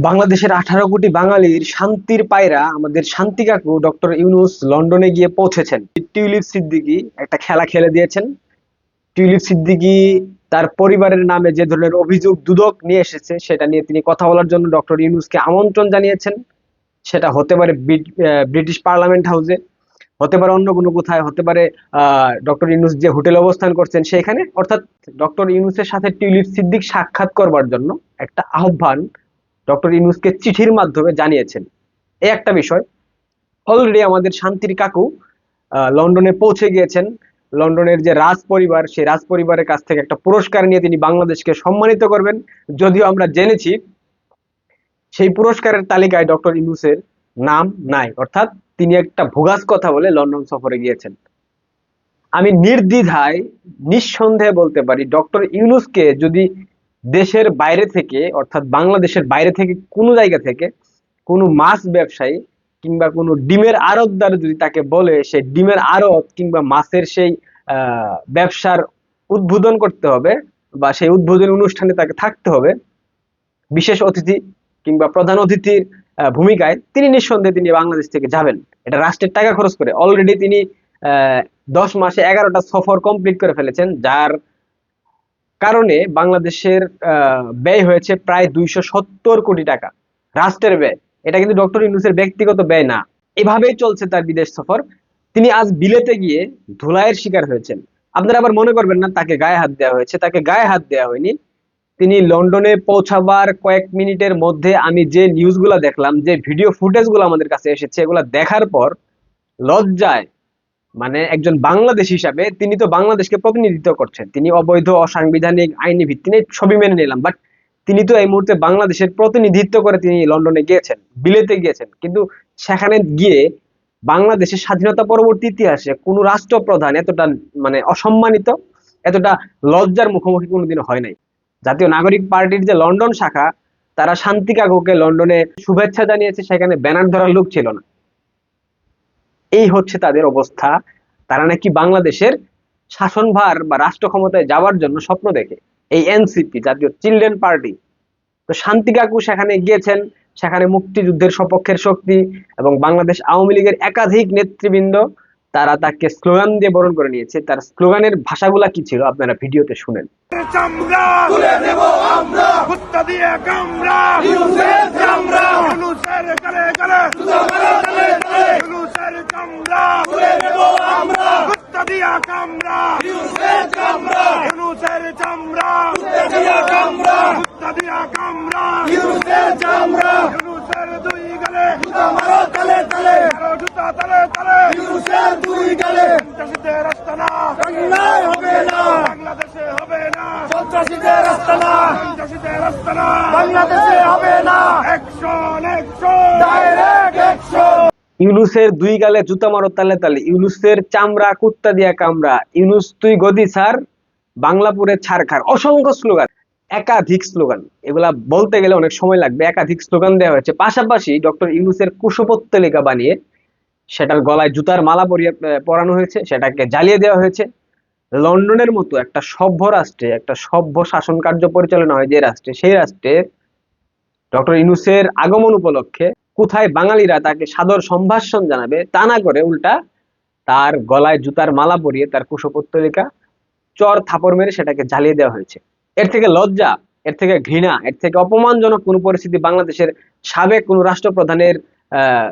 বাংলাদেশের আঠারো কোটি বাঙালির শান্তির পায়রা আমাদের শান্তি কাকু ডক্টর ইউনুস লন্ডনে গিয়ে পৌঁছেছেন। টিউলিপ সিদ্দিকি একটা খেলা খেলে দিয়েছেন। টিউলিপ সিদ্দিকি তার পরিবারের নামে যে ধরনের অভিযোগ দুদক নিয়ে এসেছে, সেটা নিয়ে তিনি কথা বলার জন্য ডক্টর ইউনুসকে আমন্ত্রণ জানিয়েছেন। সেটা হতে পারে ব্রিট- ব্রিটিশ পার্লামেন্ট হাউসে, হতে পারে অন্য কোনো কোথায়, হতে পারে ডক্টর ইউনুস যে হোটেলে অবস্থান করছেন সেখানে। অর্থাৎ ডক্টর ইউনুসের সাথে টিউলিপ সিদ্দিক সাক্ষাৎ করবার জন্য একটা আহ্বান ডক্টর ইউনুসকে চিঠির মাধ্যমে জানিয়েছেন। এই একটা বিষয়, অলরেডি আমাদের শান্তির কাকু লন্ডনে পৌঁছে গিয়েছেন। লন্ডনের যে রাজ পরিবার সেই রাজ পরিবারের কাছ থেকে একটা পুরস্কার নিয়ে তিনি বাংলাদেশকে সম্মানিত করবেন। যদিও আমরা জেনেছি, সেই পুরস্কারের তালিকায় ডক্টর ইউনুসের নাম নাই। অর্থাৎ তিনি একটা ভোগাস কথা বলে লন্ডন সফরে গিয়েছেন। আমি নির্দ্বিধায়, নিঃসন্দেহে বলতে পারি, ডক্টর ইউনুসকে যদি দেশের বাইরে থেকে, অর্থাৎ বাংলাদেশের বাইরে থেকে কোনো জায়গা থেকে কোনো মাছ ব্যবসায়ী কিংবা কোনো ডিমের আড়তদার যদি তাকে বলে, সে ডিমের আড়ত কিংবা মাছের সেই ব্যবসার উদ্বোধন করতে হবে বা সেই উদ্বোধনী অনুষ্ঠানে তাকে থাকতে হবে, বিশেষ অতিথি কিংবা প্রধান অতিথির ভূমিকায় তিনি নিঃসন্দেহে তিনি বাংলাদেশ থেকে যাবেন। এটা রাষ্ট্রের টাকা খরচ করে। অলরেডি তিনি দশ মাসে এগারোটা সফর কমপ্লিট করে ফেলেছেন, যার কারণে বাংলাদেশের ব্যয় হয়েছে প্রায় দুইশো সত্তর কোটি টাকা। রাষ্ট্রের ব্যয়। এটা কিন্তু ডক্টর ইউনুসের ব্যক্তিগত ব্যয় না। এভাবেই চলছে তার বিদেশ সফর। তিনি আজ বিলেতে গিয়ে ধুলাইয়ের শিকার হয়েছেন। আপনারা আবার মনে করবেন না, তাকে গায়ে হাত দেওয়া হয়েছে। তাকে গায়ে হাত দেওয়া হয়নি। তিনি লন্ডনে পৌঁছাবার কয়েক মিনিটের মধ্যে আমি যে নিউজগুলো দেখলাম, যে ভিডিও ফুটেজগুলো আমাদের কাছে এসেছে, এগুলো দেখার পর লজ্জায় মানে একজন বাংলাদেশ হিসাবে তিনি তো বাংলাদেশকে প্রতিনিধিত্ব করছেন। তিনি অবৈধ, অসাংবিধানিক আইনি ভিত্তি নিয়ে সবই মেনে নিলাম বাট তিনি তো এই মুহূর্তে বাংলাদেশের প্রতিনিধিত্ব করে তিনি লন্ডনে গিয়েছেন, বিলেতে গিয়েছেন। কিন্তু সেখানে গিয়ে বাংলাদেশের স্বাধীনতা পরবর্তী ইতিহাসে কোনো রাষ্ট্রপ্রধান এতটা মানে অসম্মানিত, এতটা লজ্জার মুখোমুখি কোনোদিন হয় নাই। জাতীয় নাগরিক পার্টির যে লন্ডন শাখা, তারা শান্তি কাকুকে লন্ডনে শুভেচ্ছা জানিয়েছে, সেখানে ব্যানার ধরার লোক ছিল না। এই হচ্ছে তাদের অবস্থা। তারা নাকি বাংলাদেশের শাসনভার বা রাষ্ট্র ক্ষমতায় যাওয়ার জন্য স্বপ্ন দেখে। এই এনসিপি জাতীয় চিলড্রেন পার্টি। তো শান্তি কাকু সেখানে গিয়েছেন সেখানে মুক্তিযুদ্ধের সপক্ষের শক্তি এবং বাংলাদেশ আওয়ামী লীগের একাধিক নেতৃবৃন্দ তারা তাকে স্লোগান দিয়ে বরণ করে নিয়েছে। তার স্লোগানের ভাষাগুলা কি ছিল আপনারা ভিডিওতে শুনেন। আমরা কুত্তা দিয়ে কামড়া ইউসের চামড়া ইউসের গলে গলে গলে গলে ইউসের চামড়া তুলে নেব আমরা কুত্তা দিয়ে কামড়া ইউসের চামড়া ইউসের চামড়া কুত্তা দিয়ে কুত্তা দিয়ে চামড়া ইউসের দুই গলে। জুতা মারো তলে তলে। মারো জুতা তলে তলে। ইউসের দুই গলে। সন্ত্রাসীদের রাস্তা না। বাংলায় হবে না। বাংলাদেশে হবে না। সন্ত্রাসীদের রাস্তা না। সন্ত্রাসীদের রাস্তা না। বাংলাদেশে হবে না। অ্যাকশন অ্যাকশন ডাইরেক্ট অ্যাকশন ইউনুসের দুই গালে জুতা মারো তালে তালে। ইউনুসের চামড়া কুত্তা দিয়া কামড়া। ইউনুস তুই গদি ছাড় বাংলাপুরে ছাড়খার, অসংখ্য স্লোগান, একাধিক স্লোগান। এগুলা বলতে গেলে অনেক সময় লাগবে, একাধিক স্লোগান দেওয়া হয়েছে। পাশাপাশি ডক্টর ইউনুসের কুশপত্তলিকা বানিয়ে সেটার গলায় জুতার মালা পরিয়ে পরানো হয়েছে, সেটাকে জ্বালিয়ে দেওয়া হয়েছে। লন্ডনের মতো একটা সভ্য রাষ্ট্রে, একটা সভ্য শাসন কার্য পরিচালনা হয় যে রাষ্ট্রে, সেই রাষ্ট্রে ডক্টর ইনুসের আগমন উপলক্ষে কোথায় বাঙালিরা তাকে সাদর সম্ভাষণ জানাবে, তা না করে উল্টা তার গলায় জুতার মালা পরিয়ে তার কুশপত্তলিকা চর থাপড় মেরে সেটাকে জ্বালিয়ে দেওয়া হয়েছে। এর থেকে লজ্জা, এর থেকে ঘৃণা, এর থেকে অপমানজনক কোনো পরিস্থিতি বাংলাদেশের সাবেক কোনো রাষ্ট্রপ্রধানের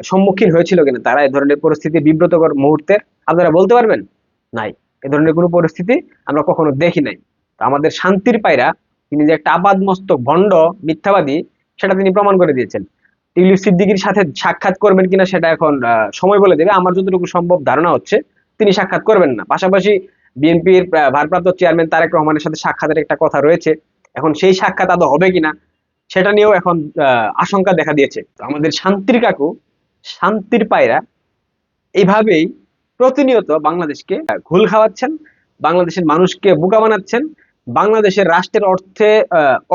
সম্মুখীন হয়েছিল কিনা, তারা এই ধরনের পরিস্থিতি বিব্রতকর মুহূর্তে আপনারা বলতে পারবেন? নাই। এ ধরনের কোনো পরিস্থিতি আমরা কখনো দেখি নাই। আমাদের শান্তির পায়রা, তিনি যে একটা আপাদ মস্তক ভণ্ড, মিথ্যাবাদী, সেটা তিনি প্রমাণ করে দিয়েছেন। টিউলিপ সিদ্দিকির সাথে সাক্ষাৎ করবেন কিনা সেটা এখন সময় বলে দেবে। আমার যতটুকু সম্ভব ধারণা হচ্ছে, তিনি সাক্ষাৎ করবেন না। পাশাপাশি বিএনপির ভারপ্রাপ্ত চেয়ারম্যান তারেক রহমানের সাথে সাক্ষাতের একটা কথা রয়েছে। এখন সেই সাক্ষাৎ আদৌ হবে কিনা সেটা নিয়েও এখন আশঙ্কা দেখা দিয়েছে। আমাদের শান্তির কাকু শান্তির পায়রা এইভাবেই প্রতিনিয়ত বাংলাদেশকে ঘুল খাওয়াচ্ছেন বাংলাদেশের মানুষকে বোকা বানাচ্ছেন বাংলাদেশের রাষ্ট্রের অর্থে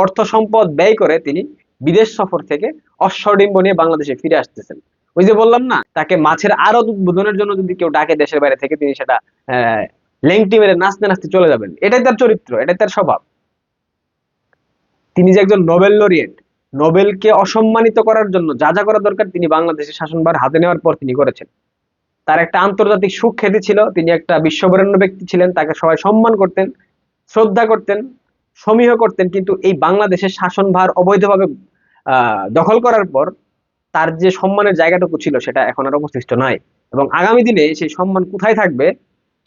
অর্থ সম্পদ ব্যয় করে তিনি বিদেশ সফর থেকে অশ্বডিম্ব নিয়ে বাংলাদেশে ফিরে আসতেছেন। ওই যে বললাম না তাকে মাছের আরও উদ্বোধনের জন্য যদি কেউ ডাকে দেশের বাইরে থেকে তিনি সেটা আহ, লেংটি মেরে নাচতে নাচতে চলে যাবেন। এটাই তার চরিত্র, এটাই তার স্বভাব। তিনি যে একজন নোবেল লরিয়েট নোবেলকে অসম্মানিত করার জন্য যা যা করা দরকার তিনি বাংলাদেশের শাসনভার হাতে নেওয়ার পর তিনি করেছেন। তার একটা আন্তর্জাতিক সুখ্যাতি ছিল, তিনি একটা বিশ্ববরেণ্য ব্যক্তি ছিলেন, তাকে সবাই সম্মান করতেন, শ্রদ্ধা করতেন, সমীহ করতেন, কিন্তু এই বাংলাদেশের শাসনভার অবৈধভাবে দখল করার পর তার যে সম্মানের জায়গাটুকু ছিল, সেটা এখন আর অবশিষ্ট নাই। এবং আগামী দিনে সেই সম্মান কোথায় থাকবে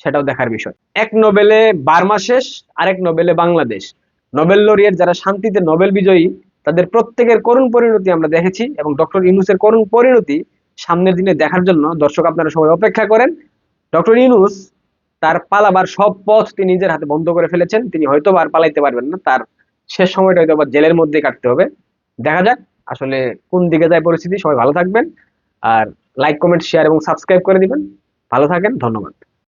সেটাও দেখার বিষয়। এক নোবেলে বার্মা শেষ, আরেক নোবেলে বাংলাদেশ। নোবেল লরিয়েট যারা শান্তিতে নোবেল বিজয়ী, তাদের প্রত্যেকের করুণ পরিণতি আমরা দেখেছি এবং ডক্টর ইউনুসের করুণ পরিণতি সামনের দিনে দেখার জন্য দর্শক আপনারা সবাই অপেক্ষা করেন। ডক্টর ইউনুস তার পালাবার সব পথ তিনি নিজের হাতে বন্ধ করে ফেলেছেন। তিনি হয়তো আর পালাইতে পারবেন না, তার শেষ সময়টা হয়তো আবার জেলের মধ্যে কাটতে হবে। দেখা যাক আসলে কোন দিকে যায় পরিস্থিতি। সবাই ভালো থাকবেন। আর লাইক কমেন্ট শেয়ার এবং সাবস্ক্রাইব করে দিবেন। ভালো থাকেন, ধন্যবাদ।